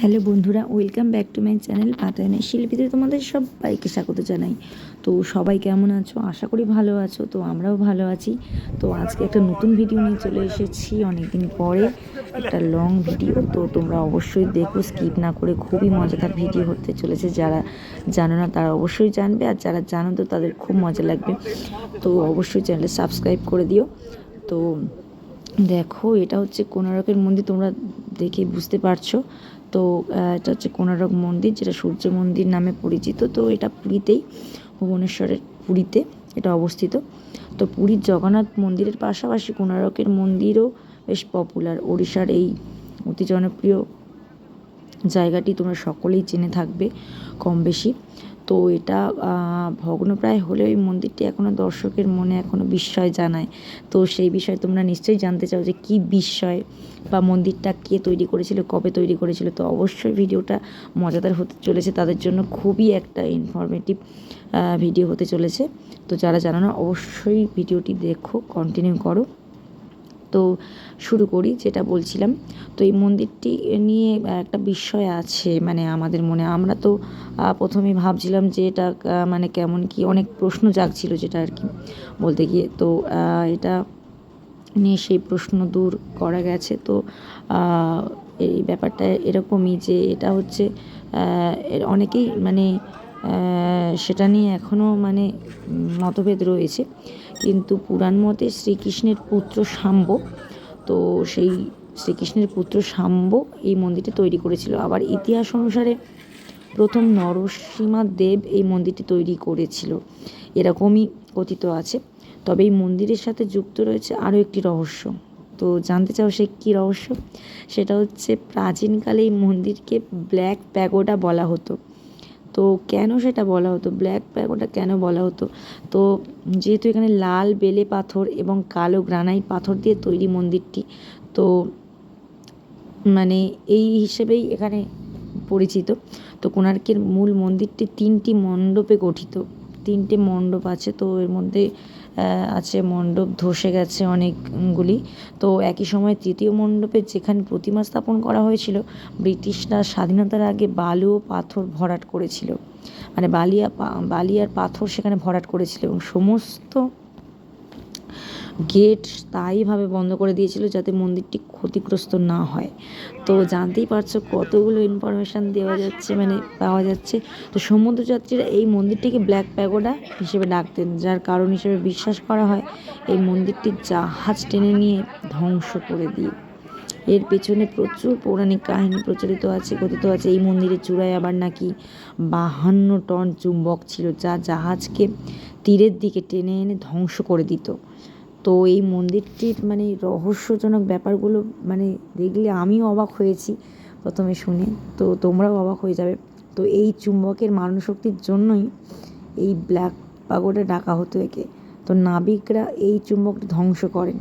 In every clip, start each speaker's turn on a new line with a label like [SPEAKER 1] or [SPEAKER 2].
[SPEAKER 1] Hello বন্ধুরা, welcome back to my channel পাতায়নের শিল্পীতে তোমাদের সবাইকে স্বাগত জানাই। তো সবাই কেমন আছো? আশা করি ভালো আছো, তো আমরাও ভালো আছি। তো আজকে একটা নতুন ভিডিও নিয়ে চলে এসেছি, অনেকদিন পরে একটা লং ভিডিও তো তোমরা অবশ্যই দেখো স্কিপ না করে খুবই মজাদার ভিডিও হতে চলেছে। যারা জানো না, তারা অবশ্যই জানবে, আর যারা জানো তো তাদের খুব মজা লাগবে। তো অবশ্যই চ্যানেলটা সাবস্ক্রাইব করে দিও। তো দেখো, এটা হচ্ছে কোনারকের মন্দির, তোমরা দেখে বুঝতে পারছ। তো এটা হচ্ছে কোনারক মন্দির, যেটা সূর্য মন্দির নামে পরিচিত। তো, এটা পুরীতেই, ভুবনেশ্বরের পুরীতে এটা অবস্থিত। তো, পুরীর জগন্নাথ মন্দিরের পাশাপাশি কোনারকের মন্দিরও বেশ পপুলার ওড়িশার এই অতি জনপ্রিয় জায়গাটি তোমরা সকলেই চেনে থাকবে কম বেশি তো এটা ভগ্নপ্রায় হলেও এই মন্দিরটি এখনও দর্শকের মনে এখনও বিস্ময় জানায়। তো সেই বিষয়ে তোমরা নিশ্চয়ই জানতে চাও যে কী বিস্ময় বা মন্দিরটা কে তৈরি করেছিল, কবে তৈরি করেছিল। তো অবশ্যই ভিডিওটা মজাদার হতে চলেছে। তাদের জন্য খুবই একটা ইনফরমেটিভ ভিডিও হতে চলেছে। তো যারা জানো না, অবশ্যই ভিডিওটি দেখো কন্টিনিউ করো। তো শুরু করি, যেটা বলছিলাম। তো এই মন্দিরটি নিয়ে একটা বিস্ময় আছে মানে আমাদের মনে। আমরা তো প্রথমে ভাবছিলাম যে এটা মানে কেমন কি অনেক প্রশ্ন জাগছিল যেটা আর কি বলতে গিয়ে। তো এটা নিয়ে সেই প্রশ্ন দূর করা গেছে। তো এই ব্যাপারটা এরকমই যে এটা হচ্ছে অনেকেই মানে সেটা নিয়ে এখনও মানে মতভেদ রয়েছে। কিন্তু পুরাণ মতে শ্রীকৃষ্ণের পুত্র শাম্ব। তো সেই শ্রীকৃষ্ণের পুত্র শাম্ব এই মন্দিরটি তৈরি করেছিল। আবার ইতিহাস অনুসারে প্রথম নরসীমা দেব এই মন্দিরটি তৈরি করেছিল। এরকমই কথিত আছে। তবে এই মন্দিরের সাথে যুক্ত রয়েছে আরও একটি রহস্য। তো জানতে চাও সে কী রহস্য? সেটা হচ্ছে প্রাচীনকালে এই মন্দিরকে ব্ল্যাক প্যাগোডা বলা হতো। তো কেন সেটা বলা হতো? ব্ল্যাক প্যাগোডা কেন বলা হতো? তো যেহেতু এখানে লাল বেলে পাথর এবং কালো গ্রানাইট পাথর দিয়ে তৈরি মন্দিরটি, তো মানে এই হিসেবেই এখানে পরিচিত। তো কোণার্কের মূল মন্দিরটি তিনটি মণ্ডপে গঠিত। তিনটে মণ্ডপ আছে, তো এর মধ্যে আছে, মণ্ডপ ধসে গেছে অনেকগুলি। তো একই সময় তৃতীয় মণ্ডপে যেখানে প্রতিমা স্থাপন করা হয়েছিল, ব্রিটিশরা স্বাধীনতার আগে বালু ও পাথর ভরাট করেছিল। মানে বালিয়া বালি আর পাথর সেখানে ভরাট করেছিল এবং সমস্ত গেট স্থায়ীভাবে বন্ধ করে দিয়েছিল যাতে মন্দিরটি ক্ষতিগ্রস্ত না হয়। তো জানতেই পারছ কতগুলো ইনফরমেশান দেওয়া যাচ্ছে মানে পাওয়া যাচ্ছে। তো সমুদ্রযাত্রীরা এই মন্দিরটিকে ব্ল্যাক প্যাগোডা হিসেবে ডাকতেন, যার কারণ হিসেবে বিশ্বাস করা হয় এই মন্দিরটি জাহাজ টেনে নিয়ে ধ্বংস করে দিয়ে। এর পেছনে প্রচুর পৌরাণিক কাহিনী প্রচলিত আছে, কথিত আছে। এই মন্দিরের চূড়ায় আবার নাকি বাহান্ন টন চুম্বক ছিল, যা জাহাজকে তীরের দিকে টেনে এনে ধ্বংস করে দিত। তো এই মন্দিরটির মানে রহস্যজনক ব্যাপারগুলো মানে দেখলে আমিও অবাক হয়েছি প্রথমে শুনে। তো তোমরাও অবাক হয়ে যাবে। তো এই চুম্বকের মারণশক্তির জন্যই এই ব্ল্যাক পাগোডা ডাকা হতো একে। তো নাবিকরা এই চুম্বকটি ধ্বংস করেন।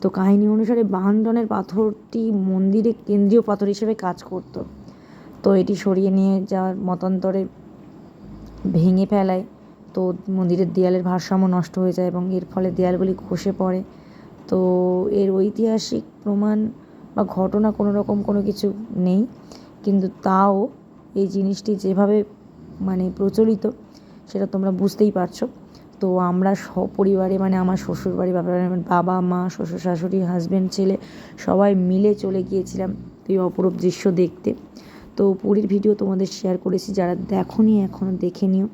[SPEAKER 1] তো কাহিনী অনুসারে বাহান্ন টনের পাথরটি মন্দিরে কেন্দ্রীয় পাথর হিসেবে কাজ করত। তো এটি সরিয়ে নিয়ে যাওয়ার মতান্তরে ভেঙে ফেলায়। তো মন্দিরের দেয়ালের ভারসাম্য নষ্ট হয়ে যায় এবং এর ফলে দেয়ালগুলি খসে পড়ে। তো এর ঐতিহাসিক প্রমাণ বা ঘটনা কোনো রকম কোনো কিছু নেই, কিন্তু তাও এই জিনিসটি যেভাবে মানে প্রচলিত, সেটা তোমরা বুঝতেই পারছ। তো আমরা সপরিবারে মানে আমার শ্বশুরবাড়ি বাবা বাবা, মা, শ্বশুর শাশুড়ি হাজব্যান্ড ছেলে সবাই মিলে চলে গিয়েছিলাম এই অপরূপ দৃশ্য দেখতে। তো পুরীর ভিডিও তোমাদের শেয়ার করেছি, যারা দেখোনি এখনও দেখে নিও।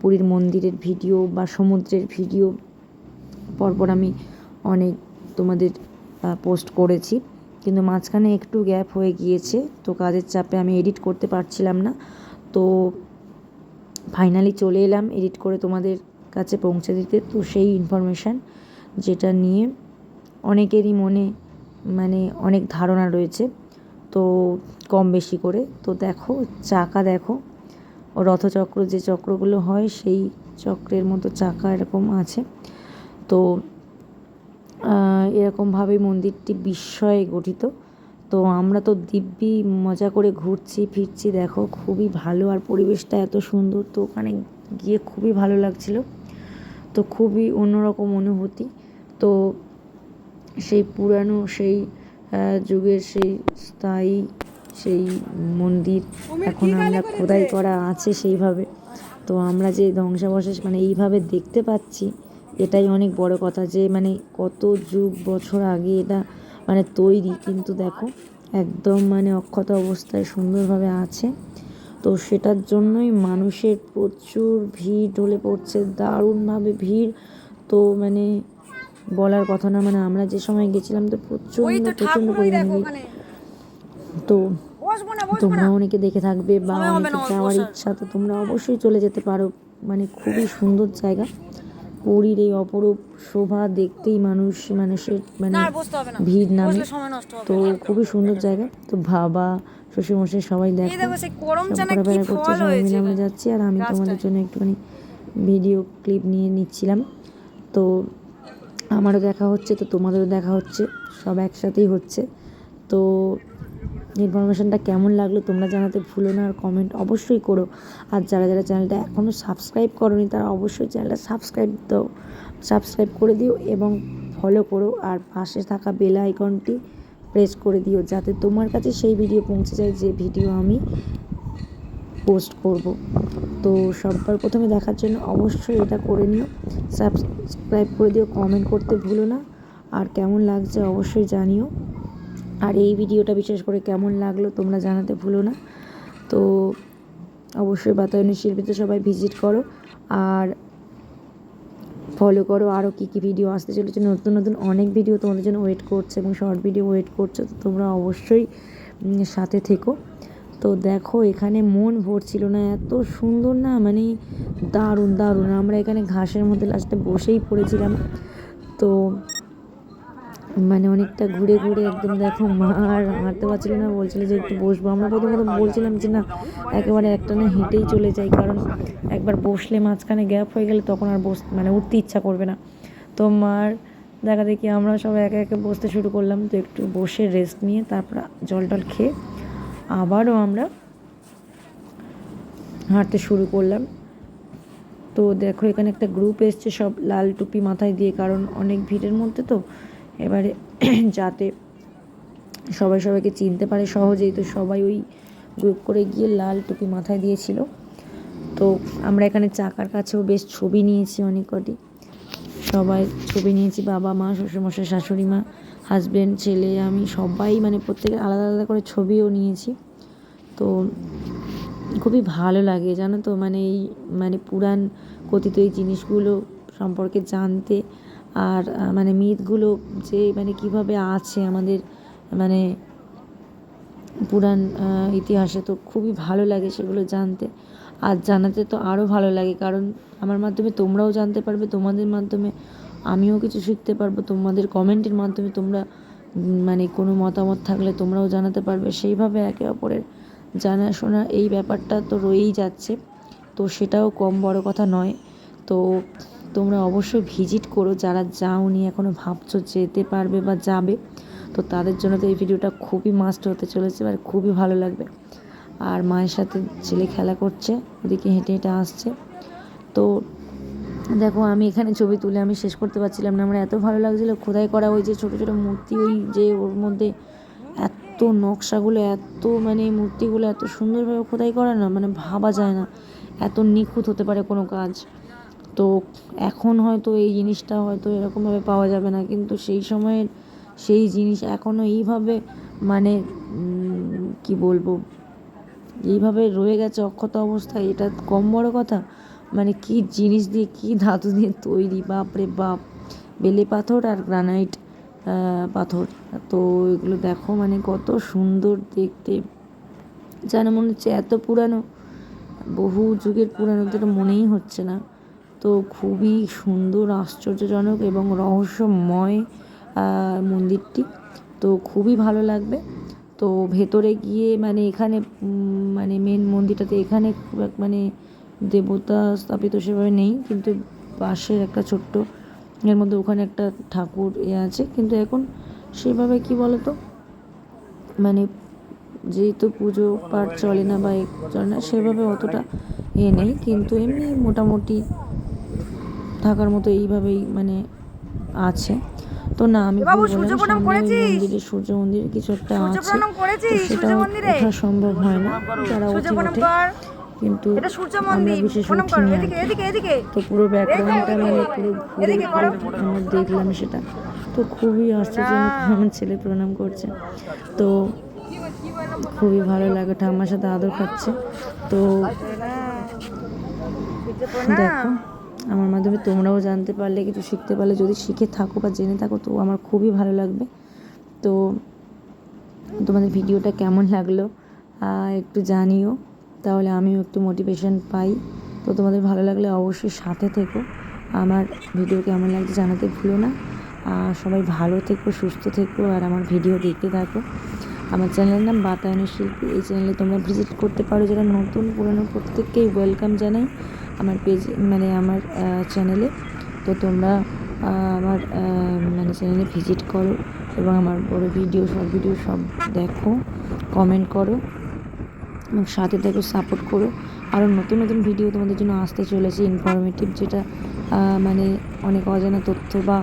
[SPEAKER 1] পুরীর মন্দিরের ভিডিও বা সমুদ্রের ভিডিও পরপর আমি অনেক তোমাদের পোস্ট করেছি। কিন্তু মাঝখানে একটু গ্যাপ হয়ে গিয়েছে, তো কাজের চাপে আমি এডিট করতে পারছিলাম না। তো ফাইনালি চলে এলাম এডিট করে তোমাদের কাছে পৌঁছে দিতে। তো সেই ইনফরমেশান যেটা নিয়ে অনেকেরই মনে মানে অনেক ধারণা রয়েছে। তো কম বেশি করে। তো দেখো, চাকা দেখো। রথচক্র যে চক্রগুলো হয় সেই চক্রের মতো চাকা এরকম আছে। তো আহ, এরকমভাবেই মন্দিরটি বিস্ময়ে গঠিত। তো আমরা তো দিব্যি মজা করে ঘুরছি ফিরছি দেখো খুবই ভালো। আর পরিবেশটা এত সুন্দর তো ওখানে গিয়ে খুবই ভালো লাগছিল। তো খুবই অন্যরকম অনুভূতি। তো সেই পুরানো সেই যুগের সেই স্থায়ী সেই মন্দির এখন আমরা খোদাই করা আছে সেইভাবে। তো আমরা যে ধ্বংসাবশেষ মানে এইভাবে দেখতে পাচ্ছি এটাই অনেক বড় কথা যে মানে কত যুগ বছর আগে এটা মানে তৈরি। কিন্তু দেখো একদম মানে অক্ষত অবস্থায় সুন্দরভাবে আছে। তো সেটার জন্যই মানুষের প্রচুর ভিড় ঢলে পড়ছে দারুণভাবে ভিড়। তো মানে বলার কথা না মানে আমরা যে সময় গেছিলাম তো প্রচণ্ড প্রচণ্ড পরিমাণে ভিড়। তো তোমরা অনেকে দেখে থাকবে বা অনেকে যাওয়ার ইচ্ছা তো তোমরা অবশ্যই চলে যেতে পারো। মানে খুবই সুন্দর জায়গা। পুরীর এই অপরূপ শোভা দেখতেই মানুষ মানুষের মানে ভিড় নামে। তো খুবই সুন্দর জায়গা। তো বাবা শ্বশুরমশাই সবাই দেখো। ঘোরাফেরা করছে সবাই মিলে আমরা যাচ্ছি। আর আমি তোমাদের জন্য একটুখানি ভিডিও ক্লিপ নিয়ে নিচ্ছিলাম। তো আমারও দেখা হচ্ছে তো তোমাদেরও দেখা হচ্ছে। সব একসাথেই হচ্ছে। তো ইনফরমেশনটা কেমন লাগল তোমরা জানাতে ভুলো না আর কমেন্ট অবশ্যই করো। আর যারা যারা চ্যানেলটা এখনও সাবস্ক্রাইব করোনি, তারা অবশ্যই চ্যানেলটা সাবস্ক্রাইব দাও। সাবস্ক্রাইব করে দিও এবং ফলো করো আর পাশে থাকা বেল আইকনটি প্রেস করে দিও, যাতে তোমার কাছে সেই ভিডিও পৌঁছে যায় যে ভিডিও আমি পোস্ট করব। তো সবার প্রথমে দেখার জন্য অবশ্যই এটা করে নিও। সাবস্ক্রাইব করে দিও কমেন্ট করতে ভুলো না। আর কেমন লাগছে অবশ্যই জানিও। আর এই ভিডিওটা বিশেষ করে কেমন লাগল তোমরা জানাতে ভুলো না। তো অবশ্যই বাতায়নের শিল্পীতে সবাই ভিজিট করো আর ফলো করো আরও কী কী ভিডিও আসতে চলেছে। নতুন নতুন অনেক ভিডিও তোমাদের জন্য ওয়েট করছে এবং শর্ট ভিডিও ওয়েট করছে। তো তোমরা অবশ্যই সাথে থেকো। তো দেখো এখানে মন ভরছিল না, এত সুন্দর না মানে দারুণ দারুণ। আমরা এখানে ঘাসের মধ্যে লাস্টে বসেই পড়েছিলাম। তো মানে অনেকটা ঘুরে ঘুরে একদম দেখো মা আর হাঁটতে পারছিল না, বলছিল যে একটু বসবো। আমরা প্রথমত বলছিলাম যে না, একেবারে একটা না হেঁটেই চলে যাই, কারণ একবার বসলে মাঝখানে গ্যাপ হয়ে গেলে তখন আর বস মানে উঠতে ইচ্ছা করবে না। তো মার দেখা দেখি আমরা সব একে একে বসতে শুরু করলাম, তো একটু বসে রেস্ট নিয়ে তারপর জল টল খেয়ে আবারও আমরা হাঁটতে শুরু করলাম। তো দেখো এখানে একটা গ্রুপ এসছে সব লাল টুপি মাথায় দিয়ে, কারণ অনেক ভিড়ের মধ্যে তো এবারে যাতে সবাই সবাইকে চিনতে পারে সহজেই, তো সবাই ওই গ্রুপ করে গিয়ে লাল টুপি মাথায় দিয়েছিল। তো আমরা এখানে চাকার কাছেও বেশ ছবি নিয়েছি অনেক কটি সবাই ছবি নিয়েছি, বাবা মা, শ্বশুরমশাই, শাশুড়ি মা হাজব্যান্ড ছেলে, আমি সবাই মানে প্রত্যেকে আলাদা আলাদা করে ছবিও নিয়েছি। তো খুবই ভালো লাগে, জানো তো মানে এই মানে পুরাণ কথিত এই জিনিসগুলো সম্পর্কে জানতে আর মানে মিথগুলো যে মানে কীভাবে আছে আমাদের মানে পুরাণ ইতিহাসে তো খুবই ভালো লাগে সেগুলো জানতে। আর জানাতে তো আরও ভালো লাগে, কারণ আমার মাধ্যমে তোমরাও জানতে পারবে, তোমাদের মাধ্যমে আমিও কিছু শিখতে পারব, তোমাদের কমেন্টের মাধ্যমে তোমরা মানে কোনো মতামত থাকলে তোমরাও জানাতে পারবে। সেইভাবে একে অপরের জানাশোনা এই ব্যাপারটা তো রয়েই যাচ্ছে। তো সেটাও কম বড় কথা নয়। তো তোমরা অবশ্যই ভিজিট করো, যারা যাওনি এখনও ভাবছ যেতে পারবে বা যাবে, তো তাদের জন্য তো এই ভিডিওটা খুবই মাস্ট হতে চলেছে আর খুবই ভালো লাগবে। আর মায়ের সাথে ছেলে খেলা করছে, ওদিকে হেঁটে হেঁটে আসছে। তো দেখো, আমি এখানে ছবি তুলে আমি শেষ করতে পারছিলাম না, আমার এত ভালো লাগছিল। খোদাই করা ওই যে ছোটো ছোটো মূর্তি, ওই যে ওর মধ্যে এত নকশাগুলো, এত মানে মূর্তিগুলো, এত সুন্দরভাবে খোদাই করা না মানে ভাবা যায় না। এত নিখুঁত হতে পারে কোনো কাজ। তো এখন হয়তো এই জিনিসটা হয়তো এরকমভাবে পাওয়া যাবে না। কিন্তু সেই সময়ের সেই জিনিস এখনও এইভাবে মানে কি বলব, এইভাবে রয়ে গেছে অক্ষত অবস্থায়, এটা কম বড় কথা। মানে কি জিনিস দিয়ে, কি ধাতু দিয়ে তৈরি, বাপরে বাপ। বেলে পাথর আর গ্রানাইট পাথর। তো এগুলো দেখো মানে কত সুন্দর দেখতে। যেন মনে হচ্ছে এত পুরানো, বহু যুগের পুরানো তো এটা মনেই হচ্ছে না। তো খুবই সুন্দর, আশ্চর্যজনক এবং রহস্যময় মন্দিরটি। তো খুবই ভালো লাগবে। তো ভেতরে গিয়ে মানে এখানে মানে মেন মন্দিরটাতে এখানে মানে দেবতা স্থাপিত সেভাবে নেই, কিন্তু পাশের একটা ছোট্ট, এর মধ্যে ওখানে একটা ঠাকুর এ আছে। কিন্তু এখন সেভাবে কি বলতো? মানে যেহেতু পুজো পাঠ চলে না বা চলে না, সেভাবে অতটা এ নেই। কিন্তু এমনি মোটামুটি থাকার মতো এইভাবেই মানে আছে। তো না আমি? মন্দিরে সূর্য মন্দিরে কিছু একটা আছে সেটা ওঠা সম্ভব হয় না। যারা ওঠে ওঠে কিন্তু
[SPEAKER 2] এটা
[SPEAKER 1] আমরা বিশেষ
[SPEAKER 2] প্রণাম কর।
[SPEAKER 1] উঠিনি আর
[SPEAKER 2] এদিকে
[SPEAKER 1] কি।
[SPEAKER 2] এদিকে এদিকে।
[SPEAKER 1] তো পুরো ব্যাকগ্রাউন্ডটা মানে পুরো ঘুরে আমরা দেখলাম সেটা। তো খুবই আশ্চর্য আমার ছেলে প্রণাম করছে। তো খুবই ভালো লাগে ঠাম্মার সাথে আদর খাচ্ছে। তো দেখো। আমার মাধ্যমে তোমরাও জানতে পারলে, কিছু শিখতে পারলে, যদি শিখে থাকো বা জেনে থাকো, তো আমার খুবই ভালো লাগবে। তো তোমাদের ভিডিওটা কেমন লাগল একটু জানিও। তাহলে আমিও একটু মোটিভেশন পাই। তো তোমাদের ভালো লাগলে অবশ্যই সাথে থেকো। আমার ভিডিও কেমন লাগছে জানাতে ভুলো না। আর সবাই ভালো থেকো, সুস্থ থেকো, আর আমার ভিডিও দেখতে থাকো। আমার চ্যানেলের নাম বাতায়নের শিল্পী। এই চ্যানেলে তোমরা ভিজিট করতে পারো। যারা নতুন, পুরনো, প্রত্যেককেই ওয়েলকাম জানাই। আমার পেজ মানে আমার চ্যানেলে তো তোমরা আমার মানে চ্যানেলে ভিজিট করো এবং আমার বড় ভিডিও সব ভিডিও সব দেখো কমেন্ট করো এবং সাথে দেখো সাপোর্ট করো। আরও নতুন নতুন ভিডিও তোমাদের জন্য আসতে চলেছে ইনফরমেটিভ যেটা মানে অনেক অজানা তথ্য বা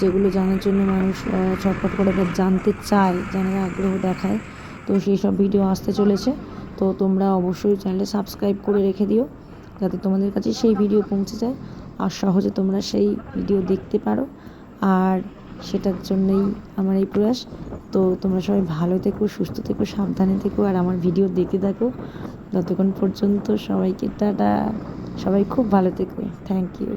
[SPEAKER 1] যেগুলো জানার জন্য মানুষ ছটফট করে বা জানতে চায়, জানার আগ্রহ দেখায়। তো সেই সব ভিডিও আসতে চলেছে। তো তোমরা অবশ্যই চ্যানেলটা সাবস্ক্রাইব করে রেখে দিও। যাতে তোমাদের কাছে সেই ভিডিও পৌঁছে যায় আর সহজে তোমরা সেই ভিডিও দেখতে পারো। আর সেটার জন্যই আমার এই প্রয়াস। তো তোমরা সবাই ভালো থেকো, সুস্থ থেকো, সাবধানে থেকো আর আমার ভিডিও দেখে থাকো। যতক্ষণ পর্যন্ত সবাইকে টাটা। সবাই খুব ভালো থেকো। Thank you